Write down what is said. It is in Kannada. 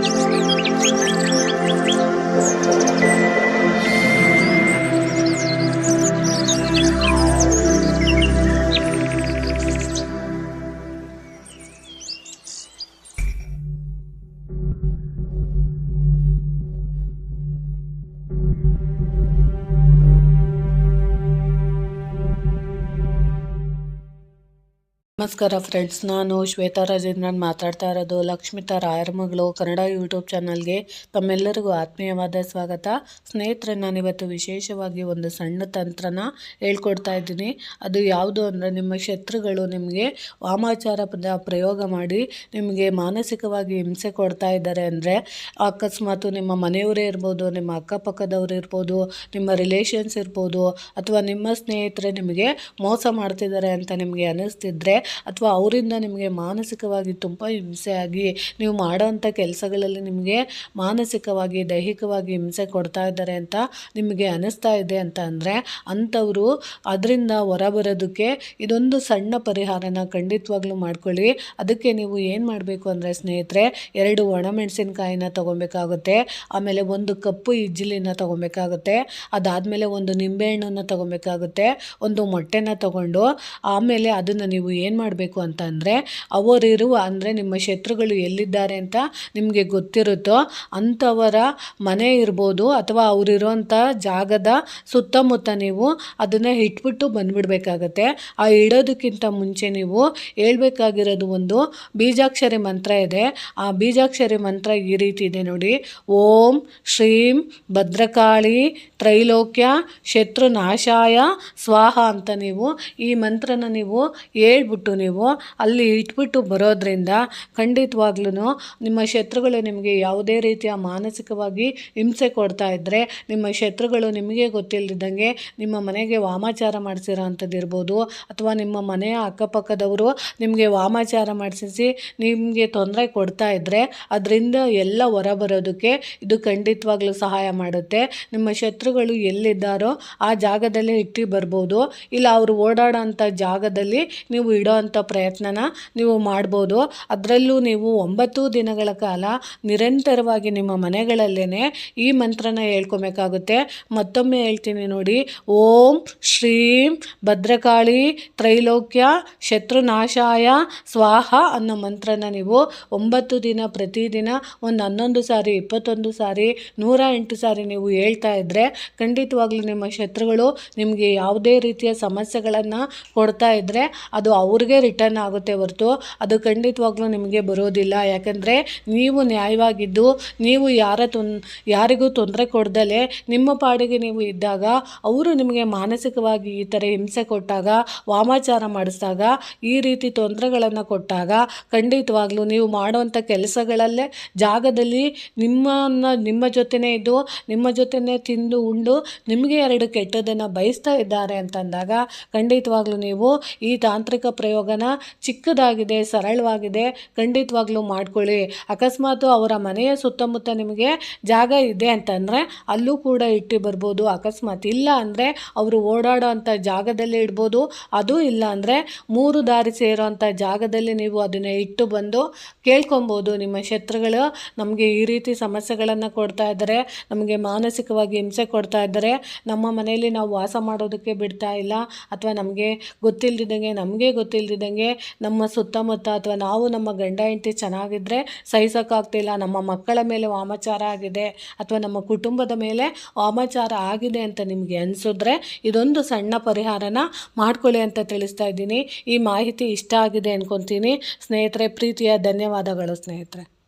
Música ನಮಸ್ಕಾರ ಫ್ರೆಂಡ್ಸ್ ನಾನು ಶ್ವೇತಾ ರಾಜೇಂದ್ರನ್ ಮಾತಾಡ್ತಾ ಇರೋದು ಲಕ್ಷ್ಮಿತಾ ರಾಯರ ಮಗಳು ಕನ್ನಡ ಯೂಟ್ಯೂಬ್ ಚಾನಲ್ಗೆ. ತಮ್ಮೆಲ್ಲರಿಗೂ ಆತ್ಮೀಯವಾದ ಸ್ವಾಗತ. ಸ್ನೇಹಿತರೆ ನಾನಿವತ್ತು ವಿಶೇಷವಾಗಿ ಒಂದು ಸಣ್ಣ ತಂತ್ರನ ಹೇಳ್ಕೊಡ್ತಾ ಇದ್ದೀನಿ. ಅದು ಯಾವುದು ಅಂದರೆ ನಿಮ್ಮ ಶತ್ರುಗಳು ನಿಮಗೆ ವಾಮಾಚಾರ ಪದ ಪ್ರಯೋಗ ಮಾಡಿ ನಿಮಗೆ ಮಾನಸಿಕವಾಗಿ ಹಿಂಸೆ ಕೊಡ್ತಾ ಇದ್ದಾರೆ ಅಂದರೆ ಅಕಸ್ಮಾತು ನಿಮ್ಮ ಮನೆಯವರೇ ಇರ್ಬೋದು, ನಿಮ್ಮ ಅಕ್ಕಪಕ್ಕದವ್ರು ಇರ್ಬೋದು, ನಿಮ್ಮ ರಿಲೇಷನ್ಸ್ ಇರ್ಬೋದು, ಅಥವಾ ನಿಮ್ಮ ಸ್ನೇಹಿತರೆ ನಿಮಗೆ ಮೋಸ ಮಾಡ್ತಿದ್ದಾರೆ ಅಂತ ನಿಮಗೆ ಅನ್ನಿಸ್ತಿದ್ರೆ ಅಥವಾ ಅವರಿಂದ ನಿಮಗೆ ಮಾನಸಿಕವಾಗಿ ತುಂಬ ಹಿಂಸೆಯಾಗಿ ನೀವು ಮಾಡೋವಂಥ ಕೆಲಸಗಳಲ್ಲಿ ನಿಮಗೆ ಮಾನಸಿಕವಾಗಿ, ದೈಹಿಕವಾಗಿ ಹಿಂಸೆ ಕೊಡ್ತಾ ಇದ್ದಾರೆ ಅಂತ ನಿಮಗೆ ಅನ್ನಿಸ್ತಾ ಇದೆ ಅಂತ ಅಂದರೆ ಅಂಥವರು ಅದರಿಂದ ಹೊರಬರೋದಕ್ಕೆ ಇದೊಂದು ಸಣ್ಣ ಪರಿಹಾರನ ಖಂಡಿತವಾಗ್ಲೂ ಮಾಡ್ಕೊಳ್ಳಿ. ಅದಕ್ಕೆ ನೀವು ಏನು ಮಾಡಬೇಕು ಅಂದರೆ ಸ್ನೇಹಿತರೆ, ಎರಡು ಒಣಮೆಣಸಿನಕಾಯಿನ ತೊಗೊಬೇಕಾಗುತ್ತೆ, ಆಮೇಲೆ ಒಂದು ಕಪ್ಪು ಇಜ್ಜಿಲಿನ ತೊಗೊಬೇಕಾಗುತ್ತೆ, ಅದಾದಮೇಲೆ ಒಂದು ನಿಂಬೆಹಣ್ಣನ್ನು ತೊಗೊಬೇಕಾಗುತ್ತೆ, ಒಂದು ಮೊಟ್ಟೆನ ತೊಗೊಂಡು ಆಮೇಲೆ ಅದನ್ನು ನೀವು ಏನು ಮಾಡಬೇಕು ಅಂತ ಅಂದರೆ ಅವರಿರುವ ಅಂದರೆ ನಿಮ್ಮ ಶತ್ರುಗಳು ಎಲ್ಲಿದ್ದಾರೆ ಅಂತ ನಿಮಗೆ ಗೊತ್ತಿರುತ್ತೋ ಅಂಥವರ ಮನೆ ಇರ್ಬೋದು ಅಥವಾ ಅವರಿರುವಂಥ ಜಾಗದ ಸುತ್ತಮುತ್ತ ನೀವು ಅದನ್ನು ಇಟ್ಬಿಟ್ಟು ಬಂದುಬಿಡ್ಬೇಕಾಗತ್ತೆ. ಆ ಇಡೋದಕ್ಕಿಂತ ಮುಂಚೆ ನೀವು ಹೇಳ್ಬೇಕಾಗಿರೋದು ಒಂದು ಬೀಜಾಕ್ಷರಿ ಮಂತ್ರ ಇದೆ. ಆ ಬೀಜಾಕ್ಷರಿ ಮಂತ್ರ ಈ ರೀತಿ ಇದೆ ನೋಡಿ. ಓಂ ಶ್ರೀಂ ಭದ್ರಕಾಳಿ ತ್ರೈಲೋಕ್ಯ ಶತ್ರು ನಾಶಾಯ ಸ್ವಾಹ ಅಂತ ನೀವು ಈ ಮಂತ್ರನ ನೀವು ಹೇಳ್ಬಿಟ್ಟು ನೀವು ಅಲ್ಲಿ ಇಟ್ಬಿಟ್ಟು ಬರೋದ್ರಿಂದ ಖಂಡಿತವಾಗ್ಲೂ ನಿಮ್ಮ ಶತ್ರುಗಳು ನಿಮಗೆ ಯಾವುದೇ ರೀತಿಯ ಮಾನಸಿಕವಾಗಿ ಹಿಂಸೆ ಕೊಡ್ತಾ ಇದ್ದರೆ ನಿಮ್ಮ ಶತ್ರುಗಳು ನಿಮಗೆ ಗೊತ್ತಿಲ್ಲದಂಗೆ ನಿಮ್ಮ ಮನೆಗೆ ವಾಮಾಚಾರ ಮಾಡಿಸಿರೋ ಅಂಥದ್ದಿರ್ಬೋದು ಅಥವಾ ನಿಮ್ಮ ಮನೆಯ ಅಕ್ಕಪಕ್ಕದವರು ನಿಮಗೆ ವಾಮಾಚಾರ ಮಾಡಿಸಿ ನಿಮಗೆ ತೊಂದರೆ ಕೊಡ್ತಾ ಇದ್ದರೆ ಅದರಿಂದ ಎಲ್ಲ ಹೊರಬರೋದಕ್ಕೆ ಇದು ಖಂಡಿತವಾಗ್ಲೂ ಸಹಾಯ ಮಾಡುತ್ತೆ. ನಿಮ್ಮ ಶತ್ರುಗಳು ಎಲ್ಲಿದ್ದಾರೋ ಆ ಜಾಗದಲ್ಲೇ ಇಟ್ಟು ಬರ್ಬೋದು. ಇಲ್ಲ ಅವರು ಓಡಾಡೋ ಅಂಥ ಜಾಗದಲ್ಲಿ ನೀವು ಇಡೋ ಅಂಥ ಪ್ರಯತ್ನನ ನೀವು ಮಾಡ್ಬೋದು. ಅದರಲ್ಲೂ ನೀವು ಒಂಬತ್ತು ದಿನಗಳ ಕಾಲ ನಿರಂತರವಾಗಿ ನಿಮ್ಮ ಮನೆಗಳಲ್ಲೇ ಈ ಮಂತ್ರನ ಹೇಳ್ಕೊಬೇಕಾಗುತ್ತೆ. ಮತ್ತೊಮ್ಮೆ ಹೇಳ್ತೀನಿ ನೋಡಿ. ಓಂ ಶ್ರೀಂ ಭದ್ರಕಾಳಿ ತ್ರೈಲೋಕ್ಯ ಶತ್ರುನಾಶಾಯ ಸ್ವಾಹ ಅನ್ನೋ ಮಂತ್ರನ ನೀವು ಒಂಬತ್ತು ದಿನ ಪ್ರತಿದಿನ ಒಂದು ಹನ್ನೊಂದು ಸಾರಿ, ಇಪ್ಪತ್ತೊಂದು ಸಾರಿ, ನೂರ ಎಂಟು ಸಾರಿ ನೀವು ಹೇಳ್ತಾ ಇದ್ದರೆ ಖಂಡಿತವಾಗ್ಲೂ ನಿಮ್ಮ ಶತ್ರುಗಳು ನಿಮಗೆ ಯಾವುದೇ ರೀತಿಯ ಸಮಸ್ಯೆಗಳನ್ನು ಕೊಡ್ತಾ ಇದ್ದರೆ ಅದು ಅವ್ರಿಗೆ ರಿಟರ್ನ್ ಆಗುತ್ತೆ ಹೊರತು ಅದು ಖಂಡಿತವಾಗ್ಲೂ ನಿಮಗೆ ಬರೋದಿಲ್ಲ. ಯಾಕಂದರೆ ನೀವು ನ್ಯಾಯವಾಗಿದ್ದು, ನೀವು ಯಾರ ತೊನ್, ಯಾರಿಗೂ ತೊಂದರೆ ಕೊಡ್ದಲೆ ನಿಮ್ಮ ಪಾಡಿಗೆ ನೀವು ಇದ್ದಾಗ, ಅವರು ನಿಮಗೆ ಮಾನಸಿಕವಾಗಿ ಈ ಥರ ಹಿಂಸೆ ಕೊಟ್ಟಾಗ, ವಾಮಾಚಾರ ಮಾಡಿಸಿದಾಗ, ಈ ರೀತಿ ತೊಂದರೆಗಳನ್ನು ಕೊಟ್ಟಾಗ ಖಂಡಿತವಾಗ್ಲೂ ನೀವು ಮಾಡುವಂಥ ಕೆಲಸಗಳಲ್ಲೇ ಜಾಗದಲ್ಲಿ ನಿಮ್ಮನ್ನು, ನಿಮ್ಮ ಜೊತೆನೇ ಇದ್ದು, ನಿಮ್ಮ ಜೊತೆನೇ ತಿಂದು ಉಂಡು, ನಿಮಗೆ ಎರಡು ಕೆಟ್ಟದನ್ನು ಬಯಸ್ತಾ ಇದ್ದಾರೆ ಅಂತಂದಾಗ ಖಂಡಿತವಾಗ್ಲೂ ನೀವು ಈ ತಾಂತ್ರಿಕ ಪ್ರಯೋಗನ ಚಿಕ್ಕದಾಗಿದೆ, ಸರಳವಾಗಿದೆ, ಖಂಡಿತವಾಗ್ಲೂ ಮಾಡ್ಕೊಳ್ಳಿ. ಅಕಸ್ಮಾತ್ ಅವರ ಮನೆಯ ಸುತ್ತಮುತ್ತ ನಿಮಗೆ ಜಾಗ ಇದೆ ಅಂತಂದರೆ ಅಲ್ಲೂ ಕೂಡ ಇಟ್ಟು ಬರ್ಬೋದು. ಅಕಸ್ಮಾತ್ ಇಲ್ಲ ಅಂದರೆ ಅವರು ಓಡಾಡೋ ಅಂಥ ಜಾಗದಲ್ಲಿ ಇಡ್ಬೋದು. ಅದು ಇಲ್ಲ ಅಂದರೆ ಮೂರು ದಾರಿ ಸೇರೋ ಅಂಥ ಜಾಗದಲ್ಲಿ ನೀವು ಅದನ್ನು ಇಟ್ಟು ಬಂದು ಕೇಳ್ಕೊಬೋದು. ನಿಮ್ಮ ಶತ್ರುಗಳು ನಮಗೆ ಈ ರೀತಿ ಸಮಸ್ಯೆಗಳನ್ನು ಕೊಡ್ತಾ ಇದ್ದಾರೆ, ನಮಗೆ ಮಾನಸಿಕವಾಗಿ ಹಿಂಸೆ ಕೊಡ್ತಾ ಇದ್ದಾರೆ. ನಮ್ಮ ಮನೆಯಲ್ಲಿ ನಾವು ವಾಸ ಮಾಡೋದಕ್ಕೆ ಬಿಡ್ತಾ ಇಲ್ಲ. ಅಥವಾ ನಮಗೆ ಗೊತ್ತಿಲ್ಲದಿದ್ದಂಗೆ ನಮಗೆ ಗೊತ್ತಿಲ್ಲದಿದ್ದಂಗೆ ನಮ್ಮ ಸುತ್ತಮುತ್ತ ಅಥವಾ ನಾವು ನಮ್ಮ ಗಂಡ ಹೆಂಡತಿ ಚೆನ್ನಾಗಿದ್ದರೆ ಸಹಿಸೋಕ್ಕಾಗ್ತಿಲ್ಲ. ನಮ್ಮ ಮಕ್ಕಳ ಮೇಲೆ ವಾಮಾಚಾರ ಆಗಿದೆ ಅಥವಾ ನಮ್ಮ ಕುಟುಂಬದ ಮೇಲೆ ವಾಮಾಚಾರ ಆಗಿದೆ ಅಂತ ನಿಮಗೆ ಅನಿಸಿದ್ರೆ ಇದೊಂದು ಸಣ್ಣ ಪರಿಹಾರನ ಮಾಡ್ಕೊಳ್ಳಿ ಅಂತ ತಿಳಿಸ್ತಾ ಇದ್ದೀನಿ. ಈ ಮಾಹಿತಿ ಇಷ್ಟ ಆಗಿದೆ ಅನ್ಕೊತೀನಿ. ಸ್ನೇಹಿತರೆ, ಪ್ರೀತಿಯ ಧನ್ಯವಾದಗಳು ಸ್ನೇಹಿತರೆ.